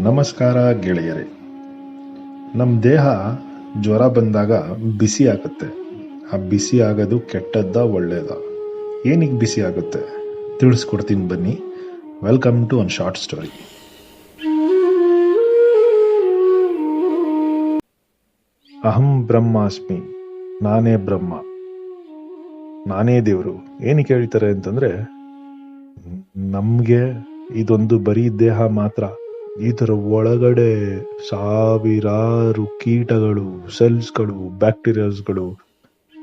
ನಮಸ್ಕಾರ ಗೆಳೆಯರೇ. ನಮ್ಮ ದೇಹ ಜ್ವರ ಬಂದಾಗ ಬಿಸಿ ಆಗುತ್ತೆ. ಆ ಬಿಸಿ ಆಗೋದು ಕೆಟ್ಟದ್ದ ಒಳ್ಳೇದ. ಏನಕ್ಕೆ ಬಿಸಿ ಆಗುತ್ತೆ? ತಿಳಿಸ್ಕೊಡ್ತೀನಿ ಬನ್ನಿ. Welcome to one short story. ಅಹಂ ಬ್ರಹ್ಮಾಸ್ಮಿ, ನಾನೇ ಬ್ರಹ್ಮ. ನಾನೇ ದೇವರು. ಏನಕ್ಕೆ ಹೇಳ್ತಾರೆ ಅಂತಂದ್ರೆ ನಮ್ಗೆ ಇದೊಂದು ಬರೀ ದೇಹ ಮಾತ್ರ. ಇದರ ಒಳಗಡೆ ಸಾವಿರಾರು ಕೀಟಗಳು, ಸೆಲ್ಸ್ಗಳು, ಬ್ಯಾಕ್ಟೀರಿಯಾಸ್ಗಳು.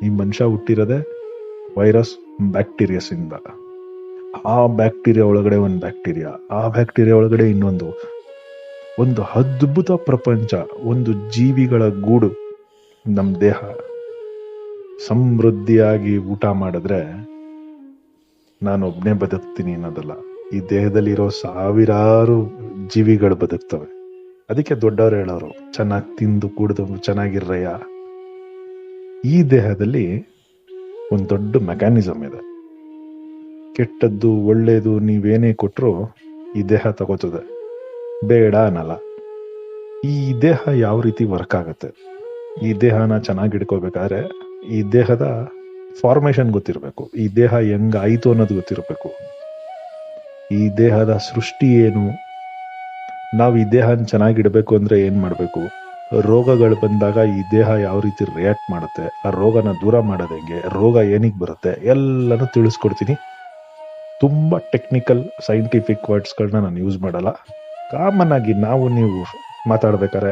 ಈ ಮನುಷ್ಯ ಹುಟ್ಟಿರೋದೆ ವೈರಸ್ ಬ್ಯಾಕ್ಟೀರಿಯಾಸ್ ಇಂದ ಆ ಬ್ಯಾಕ್ಟೀರಿಯಾ ಒಳಗಡೆ ಒಂದು ಬ್ಯಾಕ್ಟೀರಿಯಾ, ಆ ಬ್ಯಾಕ್ಟೀರಿಯಾ ಒಳಗಡೆ ಇನ್ನೊಂದು. ಒಂದು ಅದ್ಭುತ ಪ್ರಪಂಚ, ಒಂದು ಜೀವಿಗಳ ಗೂಡು ನಮ್ಮ ದೇಹ. ಸಮೃದ್ಧಿಯಾಗಿ ಊಟ ಮಾಡಿದ್ರೆ ನಾನು ಒಬ್ಬನೇ ಬದುಕ್ತೀನಿ ಅನ್ನೋದಲ್ಲ. ಈ ದೇಹದಲ್ಲಿರೋ ಸಾವಿರಾರು ಜೀವಿಗಳು ಬದುಕ್ತವೆ. ಅದಕ್ಕೆ ದೊಡ್ಡವರು ಹೇಳೋರು, ಚೆನ್ನಾಗಿ ತಿಂದು ಕುಡಿದು ಚೆನ್ನಾಗಿರ್ರಯ್ಯ. ಈ ದೇಹದಲ್ಲಿ ಒಂದು ದೊಡ್ಡ ಮೆಕ್ಯಾನಿಸಮ್ ಇದೆ. ಕೆಟ್ಟದ್ದು ಒಳ್ಳೆಯದು ನೀವೇನೇ ಕೊಟ್ಟರು ಈ ದೇಹ ತಗೋತದೆ. ಬೇಡ ಅನ್ನಲ್ಲ. ಈ ದೇಹ ಯಾವ ರೀತಿ ವರ್ಕ್ ಆಗುತ್ತೆ? ಈ ದೇಹನ ಚೆನ್ನಾಗಿ ಇಟ್ಕೋಬೇಕಾದ್ರೆ ಈ ದೇಹದ ಫಾರ್ಮೇಶನ್ ಗೊತ್ತಿರಬೇಕು. ಈ ದೇಹ ಹೆಂಗ್ ಆಯ್ತು ಅನ್ನೋದು ಗೊತ್ತಿರಬೇಕು. ಈ ದೇಹದ ಸೃಷ್ಟಿ ಏನು? ನಾವು ಈ ದೇಹನ ಚೆನ್ನಾಗಿಡಬೇಕು ಅಂದ್ರೆ ಏನು ಮಾಡಬೇಕು? ರೋಗಗಳು ಬಂದಾಗ ಈ ದೇಹ ಯಾವ ರೀತಿ ರಿಯಾಕ್ಟ್ ಮಾಡುತ್ತೆ? ಆ ರೋಗನ ದೂರ ಮಾಡೋದು ಹೆಂಗೆ? ರೋಗ ಏನಿಗೆ ಬರುತ್ತೆ? ಎಲ್ಲನೂ ತಿಳಿಸ್ಕೊಡ್ತೀನಿ. ತುಂಬಾ ಟೆಕ್ನಿಕಲ್ ಸೈಂಟಿಫಿಕ್ ವರ್ಡ್ಸ್ಗಳನ್ನ ನಾನು ಯೂಸ್ ಮಾಡಲ್ಲ. ಕಾಮನ್ ಆಗಿ ನಾವು ನೀವು ಮಾತಾಡ್ಬೇಕಾರೆ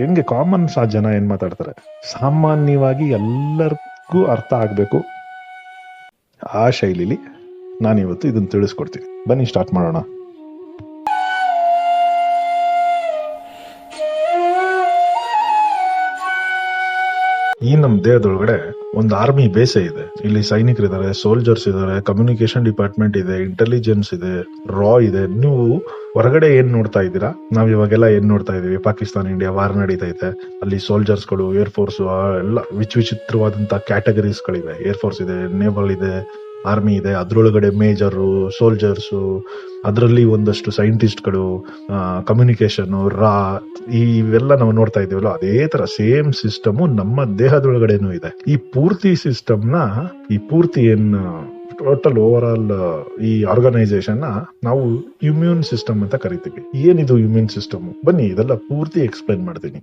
ಹೆಂಗೆ ಕಾಮನ್ ಸಹ ಜನ ಏನು ಮಾತಾಡ್ತಾರೆ? ಸಾಮಾನ್ಯವಾಗಿ ಅರ್ಥ ಆಗಬೇಕು. ಆ ಶೈಲಿಲಿ ನಾನಿವತ್ತು ಇದನ್ನ ತಿಳಿಸ್ಕೊಡ್ತೀನಿ. ಬನ್ನಿ ಸ್ಟಾರ್ಟ್ ಮಾಡೋಣ. ಈ ನಮ್ಮ ದೇಹದೊಳಗಡೆ ಒಂದು ಆರ್ಮಿ ಬೇಸೆ ಇದೆ. ಇಲ್ಲಿ ಸೈನಿಕರಿದ್ದಾರೆ ಸೋಲ್ಜರ್ಸ್ ಇದ್ದಾರೆ ಕಮ್ಯುನಿಕೇಶನ್ ಡಿಪಾರ್ಟ್ಮೆಂಟ್ ಇದೆ ಇಂಟೆಲಿಜೆನ್ಸ್ ಇದೆ ರಾ ಇದೆ. ನೀವು ಹೊರಗಡೆ ಏನ್ ನೋಡ್ತಾ ಇದ್ದೀರಾ? ನಾವ್ ಇವಾಗೆಲ್ಲ ಏನ್ ನೋಡ್ತಾ ಇದೀವಿ ಪಾಕಿಸ್ತಾನ ಇಂಡಿಯಾ ವಾರ್ ನಡೀತಾ ಇದೆ ಅಲ್ಲಿ ಸೋಲ್ಜರ್ಸ್ಗಳು ಏರ್ ಫೋರ್ಸ್ ಎಲ್ಲ ವಿಚ್ ವಿಚಿತ್ರವಾದಂತ ಕ್ಯಾಟಗರೀಸ್ ಗಳಿವೆ. ಏರ್ ಫೋರ್ಸ್ ಇದೆ ನೇವಲ್ ಇದೆ ಆರ್ಮಿ ಇದೆ. ಅದ್ರೊಳಗಡೆ ಮೇಜರು ಸೋಲ್ಜರ್ಸು ಅದರಲ್ಲಿ ಒಂದಷ್ಟು ಸೈಂಟಿಸ್ಟ್ಗಳು ಕಮ್ಯುನಿಕೇಶನ್ ರಾ ಇವೆಲ್ಲ ನಾವು ನೋಡ್ತಾ ಇದೀವಲ್ಲ ಅದೇ ತರ ಸೇಮ್ ಸಿಸ್ಟಮ್ ನಮ್ಮ ದೇಹದೊಳಗಡೆನೂ ಇದೆ. ಈ ಪೂರ್ತಿ ಸಿಸ್ಟಮ್ನ, ಈ ಪೂರ್ತಿ ಏನು ಟೋಟಲ್ ಓವರ್ ಆಲ್ ಈ ಆರ್ಗನೈಸೇಷನ್ ನಾವು ಇಮ್ಯೂನ್ ಸಿಸ್ಟಮ್ ಅಂತ ಕರಿತೀವಿ. ಏನಿದು ಇಮ್ಯೂನ್ ಸಿಸ್ಟಮ್ ಬನ್ನಿ, ಇದೆಲ್ಲ ಪೂರ್ತಿ ಎಕ್ಸ್ಪ್ಲೈನ್ ಮಾಡ್ತೀನಿ.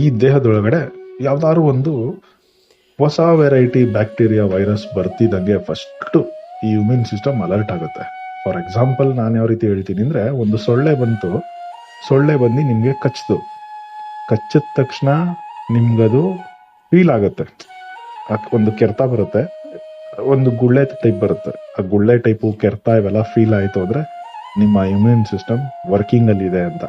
ಈ ದೇಹದೊಳಗಡೆ ಯಾವ್ದಾದ್ರು ಒಂದು ಹೊಸ ವೆರೈಟಿ ಬ್ಯಾಕ್ಟೀರಿಯಾ ವೈರಸ್ ಬರ್ತಿದಂಗೆ ಫಸ್ಟ್ ಈ ಇಮ್ಯೂನ್ ಸಿಸ್ಟಮ್ ಅಲರ್ಟ್ ಆಗುತ್ತೆ. ಫಾರ್ ಎಕ್ಸಾಂಪಲ್ ನಾನು ಯಾವ ರೀತಿ ಹೇಳ್ತೀನಿ ಅಂದ್ರೆ ಒಂದು ಸೊಳ್ಳೆ ಬಂತು, ಸೊಳ್ಳೆ ಬಂದು ನಿಮಗೆ ಕಚ್ಚಿತು ಕಚ್ಚಿದ ತಕ್ಷಣ ನಿಮ್ಗದು ಫೀಲ್ ಆಗುತ್ತೆ. ಒಂದು ಕೆರೆತ ಬರುತ್ತೆ, ಒಂದು ಗುಳ್ಳೆ ಟೈಪ್ ಬರುತ್ತೆ. ಆ ಗುಳ್ಳೆ ಟೈಪು ಕೆರೆತ ಇವೆಲ್ಲ ಫೀಲ್ ಆಯಿತು ಅಂದ್ರೆ ನಿಮ್ಮ ಇಮ್ಯೂನ್ ಸಿಸ್ಟಮ್ ವರ್ಕಿಂಗ್ ಅಲ್ಲಿ ಇದೆ ಅಂತ.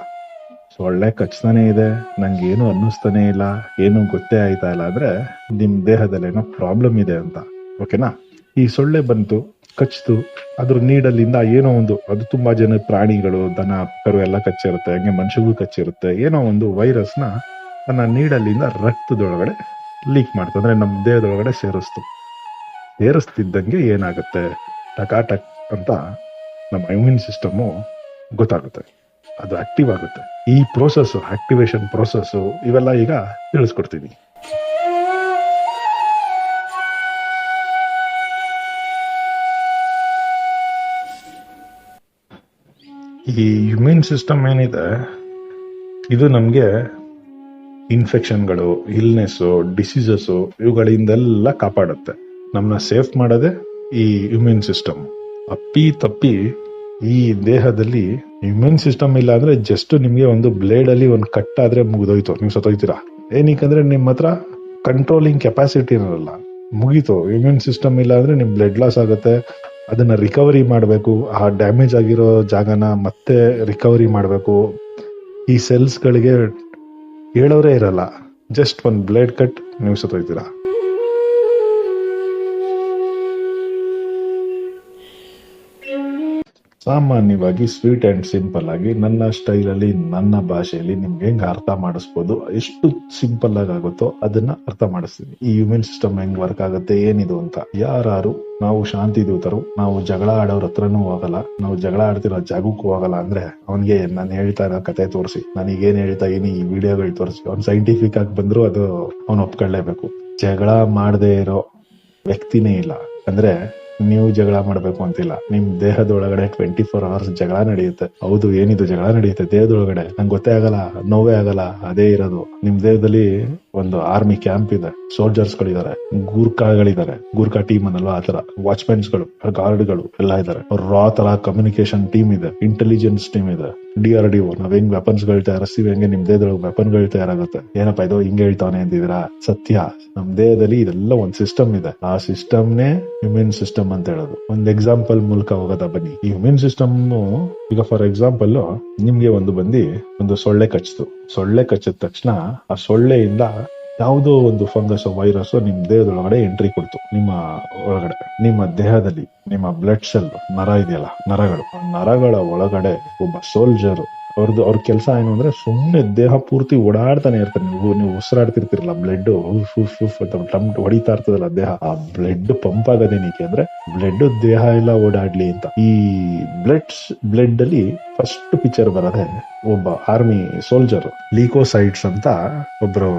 ಸೊಳ್ಳೆ ಕಚ್ತಾನೆ ಇದೆ. ನಂಗೆ ಏನು ಅನ್ನಿಸ್ತಾನೆ ಇಲ್ಲ. ಏನು ಗೊತ್ತೇ ಆಯ್ತಾ ಇಲ್ಲ ಅಂದ್ರೆ ನಿಮ್ ದೇಹದಲ್ಲಿ ಏನೋ ಪ್ರಾಬ್ಲಮ್ ಇದೆ ಅಂತ. ಓಕೆನಾ ಈ ಸೊಳ್ಳೆ ಬಂತು, ಕಚ್ತು. ಅದ್ರ ನೀಡಲ್ಲಿಂದ ಏನೋ ಒಂದು, ಅದು ತುಂಬಾ ಜನ ಪ್ರಾಣಿಗಳು, ದನ, ಕರು ಎಲ್ಲ ಕಚ್ಚಿರುತ್ತೆ. ಹಂಗೆ ಮನುಷ್ಯಗೂ ಕಚ್ಚಿರುತ್ತೆ. ಏನೋ ಒಂದು ವೈರಸ್ನ ತನ್ನ ನೀಡಲ್ಲಿಂದ ರಕ್ತದೊಳಗಡೆ ಲೀಕ್ ಮಾಡ್ತು. ಅಂದ್ರೆ ನಮ್ಮ ದೇಹದೊಳಗಡೆ ಸೇರಿಸ್ತು. ಸೇರಿಸ್ತಿದ್ದಂಗೆ ಏನಾಗುತ್ತೆ? ಟಕಾಟಕ್ ಅಂತ ನಮ್ಮ ಇಮ್ಯೂನ್ ಸಿಸ್ಟಮು ಗೊತ್ತಾಗುತ್ತೆ. ಅದು ಆಕ್ಟಿವ್ ಆಗುತ್ತೆ. ಈ ಪ್ರೋಸೆಸ್ ಆಕ್ಟಿವೇಶನ್ ಪ್ರೋಸೆಸ್ ಇವೆಲ್ಲ ಈಗ ತಿಳಿಸ್ಕೊಡ್ತೀನಿ. ಈ ಇಮ್ಯೂನ್ ಸಿಸ್ಟಮ್ ಏನಿದೆ, ಇದು ನಮಗೆ ಇನ್ಫೆಕ್ಷನ್ಗಳು ಇಲ್ನೆಸ್ಸು ಡಿಸೀಸಸ್ಸು ಇವುಗಳಿಂದೆಲ್ಲ ಕಾಪಾಡುತ್ತೆ. ನಮ್ಮನ್ನ ಸೇಫ್ ಮಾಡೋದೇ ಈ ಇಮ್ಯೂನ್ ಸಿಸ್ಟಮ್ ಅಪ್ಪಿ ತಪ್ಪಿ ಈ ದೇಹದಲ್ಲಿ ಇಮ್ಯೂನ್ ಸಿಸ್ಟಮ್ ಇಲ್ಲ ಅಂದ್ರೆ ಜಸ್ಟ್ ನಿಮಗೆ ಒಂದು ಬ್ಲೇಡ್ ಅಲ್ಲಿ ಒಂದು ಕಟ್ ಆದ್ರೆ ಮುಗಿದೋಯ್ತು. ನೀವು ಸತ್ತೋಯ್ತೀರಾ? ಏನಕ್ಕಂದ್ರೆ ನಿಮ್ಮ ಹತ್ರ ಕಂಟ್ರೋಲಿಂಗ್ ಕೆಪಾಸಿಟಿ ಇರಲ್ಲ. ಮುಗೀತು. ಇಮ್ಯೂನ್ ಸಿಸ್ಟಮ್ ಇಲ್ಲ ಅಂದ್ರೆ ನಿಮ್ ಬ್ಲಡ್ ಲಾಸ್ ಆಗುತ್ತೆ. ಅದನ್ನ ರಿಕವರಿ ಮಾಡಬೇಕು. ಆ ಡ್ಯಾಮೇಜ್ ಆಗಿರೋ ಜಾಗನ ಮತ್ತೆ ರಿಕವರಿ ಮಾಡಬೇಕು. ಈ ಸೆಲ್ಸ್ ಗಳಿಗೆ ಹೇಳೋರೇ ಇರಲ್ಲ. ಜಸ್ಟ್ ಒಂದು ಬ್ಲೇಡ್ ಕಟ್ ನೀವು ಸತ್ತೋಯ್ತೀರಾ? ಸಾಮಾನ್ಯವಾಗಿ ಸ್ವೀಟ್ ಅಂಡ್ ಸಿಂಪಲ್ ಆಗಿ ನನ್ನ ಸ್ಟೈಲಲ್ಲಿ ನನ್ನ ಭಾಷೆಯಲ್ಲಿ ನಿಮ್ಗೆ ಹೆಂಗೆ ಅರ್ಥ ಮಾಡಿಸ್ಬೋದು, ಎಷ್ಟು ಸಿಂಪಲ್ ಆಗಿ ಆಗುತ್ತೋ ಅದನ್ನ ಅರ್ಥ ಮಾಡಿಸ್ತೀನಿ. ಈ ಇಮ್ಯೂನ್ ಸಿಸ್ಟಮ್ ಹೆಂಗ್ ವರ್ಕ್ ಆಗುತ್ತೆ, ಏನಿದು ಅಂತ. ಯಾರು ನಾವು ಶಾಂತಿ ದೂತರು ನಾವು ಜಗಳ ಆಡೋರ ಹತ್ರನೂ ಹೋಗಲ್ಲ, ನಾವು ಜಗಳ ಆಡ್ತಿರೋ ಜಾಗಕ್ಕೂ ಹೋಗಲ್ಲ ಅಂದ್ರೆ ಅವನ್ಗೆ ನಾನು ಹೇಳ್ತಾ ಇರೋ ಕತೆ ತೋರಿಸಿ. ನನಗೇನು ಹೇಳ್ತಾ ಇದೀನಿ, ಈ ವಿಡಿಯೋಗಳು ತೋರಿಸಿ. ಅವ್ನು ಸೈಂಟಿಫಿಕ್ ಆಗಿ ಬಂದ್ರು ಅದು ಅವ್ನು ಒಪ್ಕೊಳ್ಳೇಬೇಕು ಜಗಳ ಮಾಡದೇ ಇರೋ ವ್ಯಕ್ತಿನೇ ಇಲ್ಲ. ಅಂದ್ರೆ ನೀವು ಜಗಳ ಮಾಡ್ಬೇಕು ಅಂತಿಲ್ಲ. ನಿಮ್ ದೇಹದೊಳಗಡೆ ಟ್ವೆಂಟಿ ಫೋರ್ ಅವರ್ಸ್ ಜಗಳ ನಡೆಯುತ್ತೆ. ಹೌದು, ಏನಿದು ಜಗಳ ನಡೆಯುತ್ತೆ? ದೇಹದೊಳಗಡೆ. ನಂಗೆ ಗೊತ್ತೇ ಆಗಲ್ಲ, ನೋವೇ ಆಗಲ್ಲ, ಅದೇ ಇರೋದು. ನಿಮ್ ದೇಹದಲ್ಲಿ ಒಂದು ಆರ್ಮಿ ಕ್ಯಾಂಪ್ ಇದೆ. ಸೋಲ್ಜರ್ಸ್ ಗಳಿದ್ದಾರೆ ಗೂರ್ಖಾಗಳಿದ್ದಾರೆ ಗೂರ್ಖಾ ಟೀಮ್ ಅನ್ನಲ್ವಾ ಆತರ ವಾಚ್ಮೆನ್ಸ್ಗಳು ಗಾರ್ಡ್ಗಳು ಎಲ್ಲ ಇದಾರೆ. ರಾ ತರ ಕಮ್ಯುನಿಕೇಶನ್ ಟೀಮ್ ಇದೆ. ಇಂಟೆಲಿಜೆನ್ಸ್ ಟೀಮ್ ಇದೆ. ಡಿ ಆರ್ ಡಿ ನಾವ್ ಹೆಂಗ್ ವೆಪನ್ಸ್ಗಳು ತಯಾರಿಸ್ತೀವಿ, ಹಂಗೆ ನಿಮ್ ದೇಹದೊಳಗೆ ವೆಪನ್ಗಳು ತಯಾರಾಗುತ್ತೆ? ಏನಪ್ಪಾ ಇದು? ಹಿಂಗೆ ಹೇಳ್ತಾನೆ ಅಂದಿದ್ರ ಸತ್ಯ. ನಮ್ ದೇಹದಲ್ಲಿ ಇದೆಲ್ಲ ಒಂದ್ ಸಿಸ್ಟಮ್ ಇದೆ. ಆ ಸಿಸ್ಟಮ್ನೇ ಇಮ್ಯೂನ್ ಸಿಸ್ಟಮ್ ಅಂತ ಹೇಳೋದು. ಒಂದ್ ಎಕ್ಸಾಂಪಲ್ ಮೂಲಕ ಹೋಗೋದ ಬನ್ನಿ. ಈ ಇಮ್ಯೂನ್ ಸಿಸ್ಟಮ್ ಈಗ ಫಾರ್ ಎಕ್ಸಾಂಪಲ್ ನಿಮ್ಗೆ ಒಂದು ಬಂದಿ ಒಂದು ಸೊಳ್ಳೆ ಕಚ್ಚಿತು. ಸೊಳ್ಳೆ ಕಚ್ಚಿದ ತಕ್ಷಣ ಆ ಸೊಳ್ಳೆಯಿಂದ ಯಾವುದೋ ಒಂದು ಫಂಗಸ್ ವೈರಸ್ ನಿಮ್ಮ ದೇಹದೊಳಗಡೆ ಎಂಟ್ರಿ ಕೊಡ್ತು. ನಿಮ್ಮ ಒಳಗಡೆ, ನಿಮ್ಮ ದೇಹದಲ್ಲಿ, ನಿಮ್ಮ ಬ್ಲಡ್ ಸೆಲ್ ನರ ಇದೆಯಲ್ಲ, ನರಗಳು. ನರಗಳ ಒಳಗಡೆ ಒಬ್ಬ ಸೋಲ್ಜರ್ ಅವ್ರದ್ದು ಅವ್ರ ಕೆಲಸ ಏನು ಅಂದ್ರೆ ಸುಮ್ಮನೆ ದೇಹ ಪೂರ್ತಿ ಓಡಾಡ್ತಾನೆ ಇರ್ತಾರೆ ನೀವು ನೀವು ಉಸಿರಾಡ್ತಿರ್ತಿರಲ್ಲ ಬ್ಲಡ್ ಟಮ್ ಹೊಡಿತಾ ಇರ್ತದಲ್ಲ ದೇಹ. ಆ ಬ್ಲಡ್ ಪಂಪ್ ಆಗೋದೇನಕ್ಕೆ ಅಂದ್ರೆ ಬ್ಲಡ್ ದೇಹ ಎಲ್ಲ ಓಡಾಡ್ಲಿ ಅಂತ. ಈ ಬ್ಲಡ್ ಬ್ಲಡ್ ಅಲ್ಲಿ ಫಸ್ಟ್ ಪಿಕ್ಚರ್ ಬರೋದೇ ಒಬ್ಬ ಆರ್ಮಿ ಸೋಲ್ಜರ್ ಲೀಕೋಸೈಡ್ಸ್ ಅಂತ ಒಬ್ರು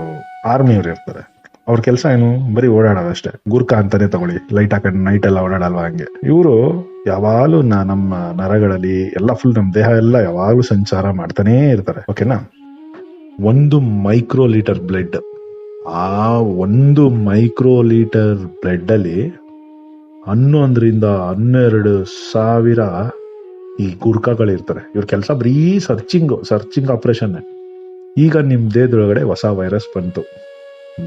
ಆರ್ಮಿಯವ್ರು ಇರ್ತಾರೆ. ಅವ್ರ ಕೆಲಸ ಏನು? ಬರೀ ಓಡಾಡೋದಷ್ಟೇ ಗುರ್ಕಾ ಅಂತಾನೆ ತಗೊಳ್ಳಿ. ಲೈಟ್ ಹಾಕೊಂಡು ನೈಟ್ ಎಲ್ಲ ಓಡಾಡಲ್ವಾ ಹಂಗೆ. ಇವರು ಯಾವಾಗಲೂ ನಮ್ಮ ನರಗಳಲ್ಲಿ ಎಲ್ಲ ಫುಲ್ ನಮ್ಮ ದೇಹ ಎಲ್ಲ ಯಾವಾಗಲೂ ಸಂಚಾರ ಮಾಡ್ತಾನೇ ಇರ್ತಾರೆ. ಓಕೆನಾ ಒಂದು ಮೈಕ್ರೋ ಲೀಟರ್ ಬ್ಲಡ್ ಆ ಒಂದು ಮೈಕ್ರೋ ಲೀಟರ್ ಬ್ಲಡ್ ಅಲ್ಲಿ ಹನ್ನೊಂದರಿಂದ ಹನ್ನೆರಡು ಸಾವಿರ ಈ ಗುರ್ಖಾಗಳಿರ್ತಾರೆ ಇವ್ರ ಕೆಲಸ ಬರೀ ಸರ್ಚಿಂಗ್ ಸರ್ಚಿಂಗ್ ಆಪರೇಷನ್ ಈಗ ನಿಮ್ಮ ದೇಹದೊಳಗಡೆ ಹೊಸ ವೈರಸ್ ಬಂತು.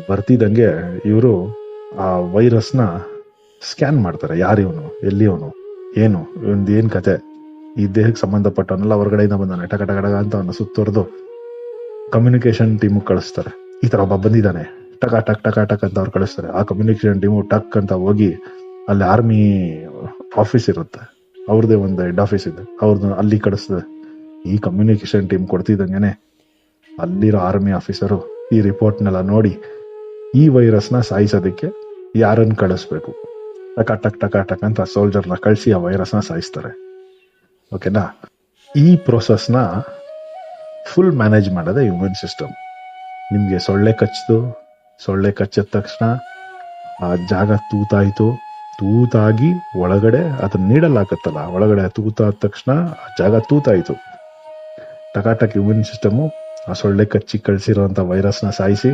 ಬರ್ತಿದ್ದಂಗೆ ಇವರು ಆ ವೈರಸ್ನ ಸ್ಕ್ಯಾನ್ ಮಾಡ್ತಾರೆ. ಯಾರು ಇವನು ಎಲ್ಲಿ ಇವನ್ದು ಏನು ಏನ್ ಕತೆ? ಈ ದೇಹಕ್ಕೆ ಸಂಬಂಧಪಟ್ಟವನ್ನೆಲ್ಲ ಹೊರಗಡೆಯಿಂದ ಬಂದಾನೆ. ಟಕ ಟಕ ಅಂತ ಅವನ ಸುತ್ತೊರೆದು ಕಮ್ಯುನಿಕೇಶನ್ ಟೀಮ್ ಕಳಿಸ್ತಾರೆ. ಈ ತರ ಒಬ್ಬ ಬಂದಿದ್ದಾನೆ. ಟಕ ಟಕ್ ಟಕ ಟಕ್ ಅಂತ ಅವ್ರು ಕಳಿಸ್ತಾರೆ. ಆ ಕಮ್ಯುನಿಕೇಶನ್ ಟೀಮು ಟಕ್ ಅಂತ ಹೋಗಿ ಅಲ್ಲಿ ಆರ್ಮಿ ಆಫೀಸ್ ಇರುತ್ತೆ. ಅವ್ರದ್ದೇ ಒಂದು ಹೆಡ್ ಆಫೀಸ್ ಇದೆ. ಅವ್ರದ್ದು ಅಲ್ಲಿ ಕಳಿಸ್ತದೆ ಈ ಕಮ್ಯುನಿಕೇಶನ್ ಟೀಮ್ ಕೊಡ್ತಿದ್ದಂಗೆನೆ ಅಲ್ಲಿರೋ ಆರ್ಮಿ ಆಫೀಸರು ಈ ರಿಪೋರ್ಟ್ನೆಲ್ಲ ನೋಡಿ ಈ ವೈರಸ್ನ ಸಾಯಿಸೋದಕ್ಕೆ ಯಾರನ್ನು ಕಳಿಸ್ಬೇಕು? ಟಕ, ಟಕ್ ಟಕ, ಟಕ್ ಅಂತ ಸೋಲ್ಜರ್ನ ಕಳಿಸಿ ಆ ವೈರಸ್ನ ಸಾಯಿಸ್ತಾರೆ. ಓಕೆನಾ? ಈ ಪ್ರೊಸೆಸ್ನ ಫುಲ್ ಮ್ಯಾನೇಜ್ ಮಾಡೋದೇ ಇಮ್ಯೂನ್ ಸಿಸ್ಟಮ್. ನಿಮಗೆ ಸೊಳ್ಳೆ ಕಚ್ಚಿತು, ಸೊಳ್ಳೆ ಕಚ್ಚಿದ ತಕ್ಷಣ ಆ ಜಾಗ ತೂತಾಯಿತು, ತೂತಾಗಿ ಒಳಗಡೆ ಅದನ್ನ ನೀಡಲಾಗತ್ತಲ್ಲ, ಒಳಗಡೆ ತೂತಾದ ತಕ್ಷಣ ಆ ಜಾಗ ತೂತಾಯಿತು. ಟಕಾಟಕ್ ಇಮ್ಯೂನ್ ಸಿಸ್ಟಮು ಆ ಸೊಳ್ಳೆ ಕಚ್ಚಿ ಕಳಿಸಿರುವಂಥ ವೈರಸ್ನ ಸಾಯಿಸಿ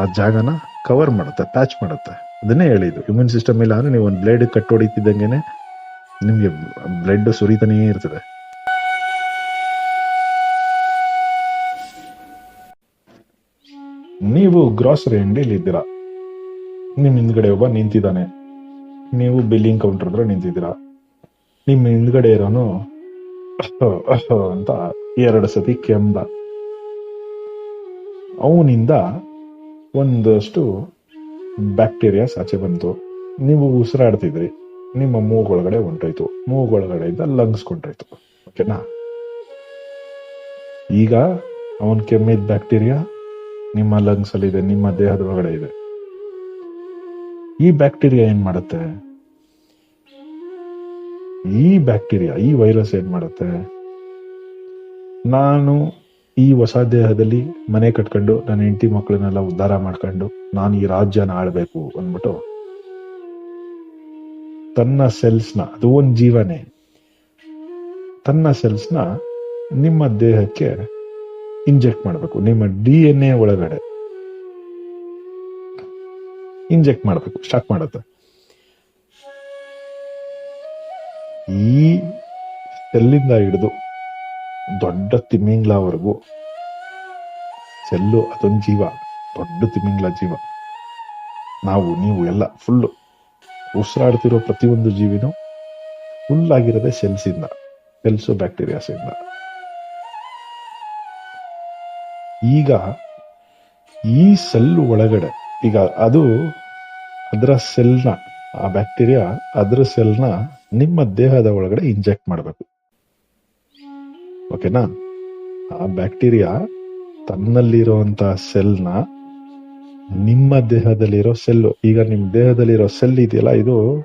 ಆ ಜಾಗನ ಕವರ್ ಮಾಡುತ್ತೆ ಪ್ಯಾಚ್ ಮಾಡುತ್ತೆ. ಅದನ್ನೇ ಹೇಳಿದ್ದು. ಇಮ್ಯೂನ್ ಸಿಸ್ಟಮ್ ಇಲ್ಲ ಅಂದ್ರೆ ನೀವು ಒಂದು ಬ್ಲೇಡ್ ಕಟ್ ಹೊಡಿತಿದ್ದಂಗೆನೆ ನಿಮಗೆ ಬ್ಲಡ್ ಸುರಿತಾನೇ ಇರ್ತದೆ. ನೀವು ಗ್ರಾಸರಿ ಅಂಗಡಿಯಲ್ಲಿ ಇದ್ದೀರಾ? ನಿಮ್ಮ ಹಿಂದ್ಗಡೆ ಒಬ್ಬ ನಿಂತಿದ್ದಾನೆ. ನೀವು ಬಿಲ್ಲಿಂಗ್ ಕೌಂಟರ್ ಹತ್ರ ನಿಂತಿದ್ದೀರಾ? ನಿಮ್ಮ ಹಿಂದ್ಗಡೆ ಇರೋನು ಅಂತ ಎರಡು ಸತಿ ಕೆಮ್ದ ಅವನಿಂದ ಒಂದಷ್ಟು ಬ್ಯಾಕ್ಟೀರಿಯಾಸ್ ಆಚೆ ಬಂತು. ನೀವು ಉಸಿರಾಡ್ತಿದ್ರಿ. ನಿಮ್ಮ ಮೂಗೊಳಗಡೆ ಹೊಂಟೋಯ್ತು ಮೂಗೊಳಗಡೆಯಿಂದ ಲಂಗ್ಸ್ ಕೊಂಡೋಯ್ತು ಓಕೆನಾ? ಈಗ ಅವನ್ ಕೆಮ್ಮಿದ ಬ್ಯಾಕ್ಟೀರಿಯಾ ನಿಮ್ಮ ಲಂಗ್ಸ್ ಅಲ್ಲಿ ಇದೆ ನಿಮ್ಮ ದೇಹದ ಒಳಗಡೆ ಇದೆ. ಈ ಬ್ಯಾಕ್ಟೀರಿಯಾ ಏನ್ ಮಾಡುತ್ತೆ? ಈ ಬ್ಯಾಕ್ಟೀರಿಯಾ, ಈ ವೈರಸ್ ಏನ್ ಮಾಡುತ್ತೆ? ನಾನು ಈ ಹೊಸ ದೇಹದಲ್ಲಿ ಮನೆ ಕಟ್ಕೊಂಡು ನನ್ನ ಹೆಂಡತಿ ಮಕ್ಕಳನ್ನೆಲ್ಲ ಉದ್ಧಾರ ಮಾಡ್ಕೊಂಡು ನಾನು ಈ ರಾಜ್ಯನ ಆಳ್ಬೇಕು ಅಂದ್ಬಿಟ್ಟು ತನ್ನ ಸೆಲ್ಸ್ನ, ಅದು ಒಂದು ಜೀವನೇ. ತನ್ನ ಸೆಲ್ಸ್ನ ನಿಮ್ಮ ದೇಹಕ್ಕೆ ಇಂಜೆಕ್ಟ್ ಮಾಡಬೇಕು, ನಿಮ್ಮ ಡಿ ಎನ್ ಎ ಒಳಗಡೆ. ಇಂಜೆಕ್ಟ್ ಮಾಡಬೇಕು ಸ್ಟಾರ್ಟ್ ಮಾಡುತ್ತೆ. ಈ ಸೆಲ್ಲಿಂದ ಹಿಡಿದು ದೊಡ್ಡ ತಿಮಿಂಗ್ಲವರೆಗೂ ಸೆಲ್ಲು ಅದೊಂದು ಜೀವ, ದೊಡ್ಡ ತಿಮಿಂಗ್ಲ ಜೀವ. ನಾವು, ನೀವು ಎಲ್ಲ ಫುಲ್ಲು ಉಸಿರಾಡ್ತಿರೋ ಪ್ರತಿಯೊಂದು ಜೀವಿನೂ ಫುಲ್ ಆಗಿರೋದೇ ಸೆಲ್ಸ್ ಇಂದ ಸೆಲ್ಸು ಬ್ಯಾಕ್ಟೀರಿಯಾಸಿಂದ ಈಗ ಈ ಸೆಲ್ ಒಳಗಡೆ, ಈಗ ಅದು ಅದರ ಸೆಲ್ನ ಆ ಬ್ಯಾಕ್ಟೀರಿಯಾ ಅದರ ಸೆಲ್ನ ನಿಮ್ಮ ದೇಹದ ಒಳಗಡೆ ಇಂಜೆಕ್ಟ್ ಮಾಡಬೇಕು. ಓಕೆನಾ? ಆ ಬ್ಯಾಕ್ಟೀರಿಯಾ ತನ್ನಲ್ಲಿರುವಂತ ಸೆಲ್ನ ನಿಮ್ಮ ದೇಹದಲ್ಲಿರೋ ಸೆಲ್ ಈಗ ನಿಮ್ಮ ದೇಹದಲ್ಲಿರೋ ಸೆಲ್ ಇದೆಯಲ್ಲ, ಇದು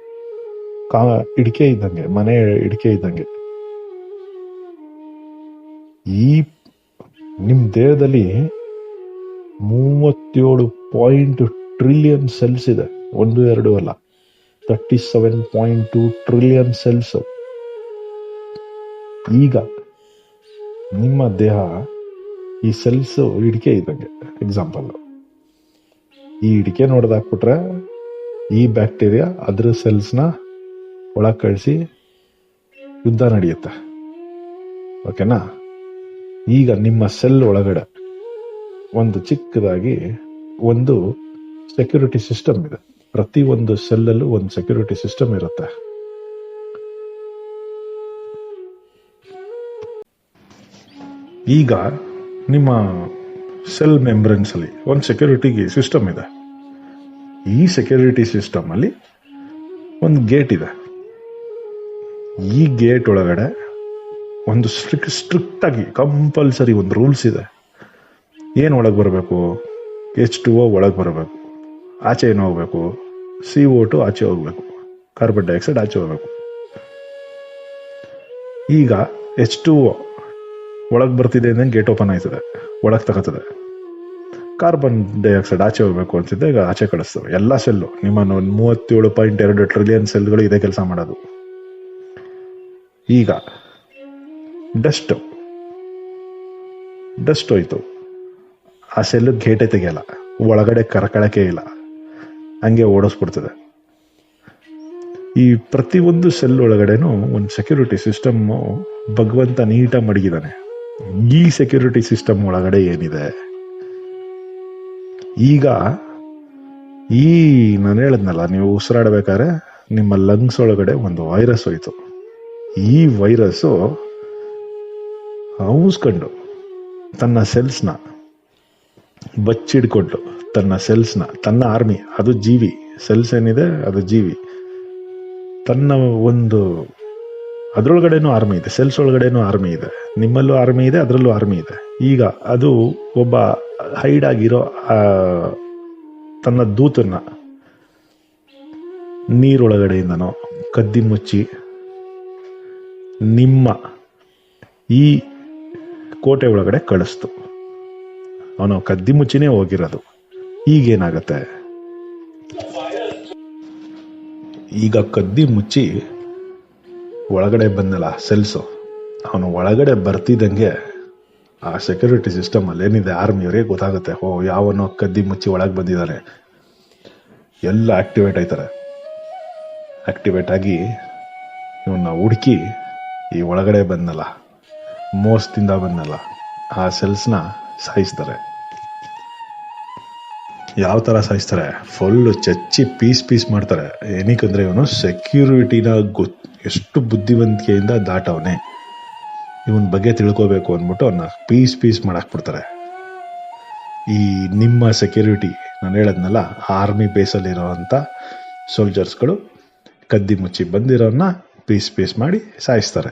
ಕಾ ಇಡಿಕೆ ಇದ್ದಂಗೆ, ಮನೆ ಇಡಿಕೆ ಇದ್ದಂಗೆ. ಈ ನಿಮ್ ದೇಹದಲ್ಲಿ ಮೂವತ್ತೇಳು ಪಾಯಿಂಟ್ ಟ್ರಿಲಿಯನ್ ಸೆಲ್ಸ್ ಇದೆ. ಒಂದು, ಎರಡು ಅಲ್ಲ. Thirty seven point two trillion cells. ಈಗ ನಿಮ್ಮ ದೇಹ ಈ ಸೆಲ್ಸ್ ಇಡಿಕೆ ಇದ್ದಂಗೆ. ಎಕ್ಸಾಂಪಲ್ ಈ ಇಡಿಕೆ ನೋಡ್ದಾಕ್ಬಿಟ್ರೆ ಈ ಬ್ಯಾಕ್ಟೀರಿಯಾ ಅದ್ರ ಸೆಲ್ಸ್ನ ಒಳಗೆ ಕಳಿಸಿ ಯುದ್ಧ ನಡೆಯುತ್ತೆ. ಓಕೆನಾ ಈಗ ನಿಮ್ಮ ಸೆಲ್ ಒಳಗಡೆ ಒಂದು ಚಿಕ್ಕದಾಗಿ ಒಂದು ಸೆಕ್ಯೂರಿಟಿ ಸಿಸ್ಟಮ್ ಇದೆ. ಪ್ರತಿ ಒಂದು ಸೆಲ್ಲಲ್ಲೂ ಒಂದು ಸೆಕ್ಯೂರಿಟಿ ಸಿಸ್ಟಮ್ ಇರುತ್ತೆ. ಈಗ ನಿಮ್ಮ ಸೆಲ್ ಮೆಂಬ್ರೆನ್ಸಲ್ಲಿ ಒಂದು ಸೆಕ್ಯೂರಿಟಿ ಸಿಸ್ಟಮ್ ಇದೆ. ಈ ಸೆಕ್ಯೂರಿಟಿ ಸಿಸ್ಟಮ್ ಅಲ್ಲಿ ಒಂದು ಗೇಟ್ ಇದೆ. ಈ ಗೇಟ್ ಒಳಗಡೆ ಒಂದು ಸ್ಟ್ರಿಕ್ ಸ್ಟ್ರಿಕ್ಟ್ ಆಗಿ ಕಂಪಲ್ಸರಿ ಒಂದು ರೂಲ್ಸ್ ಇದೆ. ಏನು ಒಳಗೆ ಬರಬೇಕು? ಎಚ್ ಟು ಒ ಒಳಗೆ ಬರಬೇಕು. ಆಚೆ ಏನು ಹೋಗ್ಬೇಕು? ಸಿ ಓ ಟು ಆಚೆ ಹೋಗ್ಬೇಕು. ಕಾರ್ಬನ್ ಡೈಆಕ್ಸೈಡ್ ಆಚೆ ಹೋಗ್ಬೇಕು. ಈಗ ಎಚ್ ಟು ಒ ಒಳಗೆ ಬರ್ತಿದೆ ಅಂದ್ರೆ ಗೇಟ್ ಓಪನ್ ಆಯ್ತದೆ. ಒಳಗೆ ತಗೋತದೆ. ಕಾರ್ಬನ್ ಡೈಆಕ್ಸೈಡ್ ಆಚೆ ಹೋಗ್ಬೇಕು ಅನ್ಸಿದ್ದೆ ಈಗ ಆಚೆ ಕಳಿಸ್ತವೆ. ಎಲ್ಲ ಸೆಲ್ಲು ನಿಮ್ಮನ್ನು ಮೂವತ್ತೇಳು ಪಾಯಿಂಟ್ ಎರಡು ಟ್ರಿಲಿಯನ್ ಸೆಲ್ಗಳು ಇದೇ ಕೆಲಸ ಮಾಡೋದು. ಈಗ ಡಸ್ಟ್ ಡಸ್ಟ್ ಹೋಯ್ತು. ಆ ಸೆಲ್ ಗೇಟೆ ತೆಗೆಯಲ್ಲ. ಒಳಗಡೆ ಕರಕಳಕೆ ಇಲ್ಲ. ಹಂಗೆ ಓಡಿಸ್ಬಿಡ್ತದೆ. ಈ ಪ್ರತಿಯೊಂದು ಸೆಲ್ ಒಳಗಡೆನೂ ಒಂದು ಸೆಕ್ಯೂರಿಟಿ ಸಿಸ್ಟಮ್ ಭಗವಂತ ನೀಟಾಗಿ ಮಡಗಿದಾನೆ. ಈ ಸೆಕ್ಯೂರಿಟಿ ಸಿಸ್ಟಮ್ ಒಳಗಡೆ ಏನಿದೆ? ಈಗ ಈ ನಾನು ಹೇಳದ್ನಲ್ಲ, ನೀವು ಉಸಿರಾಡಬೇಕಾದ್ರೆ ನಿಮ್ಮ ಲಂಗ್ಸ್ ಒಳಗಡೆ ಒಂದು ವೈರಸ್ ಹೋಯ್ತು. ಈ ವೈರಸ್ಸು ಹೌಸ್ಕೊಂಡು, ತನ್ನ ಸೆಲ್ಸ್ನ ಬಚ್ಚಿಡ್ಕೊಂಡು, ತನ್ನ ಸೆಲ್ಸ್ನ ತನ್ನ ಆರ್ಮಿ ಅದು ಜೀವಿ. ಸೆಲ್ಸ್ ಏನಿದೆ, ಅದು ಜೀವಿ. ತನ್ನ ಒಂದು ಅದ್ರೊಳಗಡೆನೂ ಆರ್ಮಿ ಇದೆ. ಸೆಲ್ಸ್ ಒಳಗಡೆನೂ ಆರ್ಮಿ ಇದೆ. ನಿಮ್ಮಲ್ಲೂ ಆರ್ಮಿ ಇದೆ, ಅದರಲ್ಲೂ ಆರ್ಮಿ ಇದೆ. ಈಗ ಅದು ಒಬ್ಬ ಹೈಡ್ ಆಗಿರೋ ತನ್ನ ದೂತನ್ನ ನೀರೊಳಗಡೆಯಿಂದನೋ ಕದ್ದಿ ಮುಚ್ಚಿ ನಿಮ್ಮ ಈ ಕೋಟೆ ಒಳಗಡೆ ಕಳಿಸ್ತು. ಅವನು ಕದ್ದಿ ಮುಚ್ಚಿನೇ ಹೋಗಿರೋದು. ಈಗೇನಾಗತ್ತೆ? ಈಗ ಕದ್ದಿ ಮುಚ್ಚಿ ಒಳಗಡೆ ಬಂದಲ್ಲ ಸೆಲ್ಸು ಅವನು ಒಳಗಡೆ ಬರ್ತಿದ್ದಂಗೆ ಆ ಸೆಕ್ಯೂರಿಟಿ ಸಿಸ್ಟಮ್ ಅಲ್ಲಿ ಏನಿದೆ ಆರ್ಮಿಯವರಿಗೆ ಗೊತ್ತಾಗುತ್ತೆ. ಓ, ಯಾವನೋ ಕದ್ದಿ ಮುಚ್ಚಿ ಒಳಗೆ ಬಂದಿದ್ದಾರೆ ಎಲ್ಲ ಆಕ್ಟಿವೇಟ್ ಆಯ್ತಾರೆ. ಆಕ್ಟಿವೇಟ್ ಆಗಿ ಇವನ್ನ ಹುಡುಕಿ ಈ ಒಳಗಡೆ ಬಂದಲ್ಲ. ಮೋಸದಿಂದ ಬಂದಲ್ಲ. ಆ ಸೆಲ್ಸ್ನ ಸಾಯಿಸ್ತಾರೆ. ಯಾವ ಥರ ಸಾಯಿಸ್ತಾರೆ? ಫುಲ್ ಚಚ್ಚಿ ಪೀಸ್ ಪೀಸ್ ಮಾಡ್ತಾರೆ. ಏನಕ್ಕಂದ್ರೆ ಇವನು ಸೆಕ್ಯೂರಿಟಿನ ಗೊತ್ತು ಎಷ್ಟು ಬುದ್ಧಿವಂತಿಕೆಯಿಂದ ದಾಟವನೇ. ಇವನ್ ಬಗ್ಗೆ ತಿಳ್ಕೋಬೇಕು ಅಂದ್ಬಿಟ್ಟು ಅವನ್ನ ಪೀಸ್ ಪೀಸ್ ಮಾಡಾಕ್ಬಿಡ್ತಾರೆ. ಈ ನಿಮ್ಮ ಸೆಕ್ಯೂರಿಟಿ ನಾನು ಹೇಳದ್ನಲ್ಲ ಆರ್ಮಿ ಬೇಸಲ್ಲಿರೋವಂಥ ಸೋಲ್ಜರ್ಸ್ಗಳು ಕದ್ದಿ ಮುಚ್ಚಿ ಬಂದಿರೋನ್ನ ಪೀಸ್ ಪೀಸ್ ಮಾಡಿ ಸಾಯಿಸ್ತಾರೆ.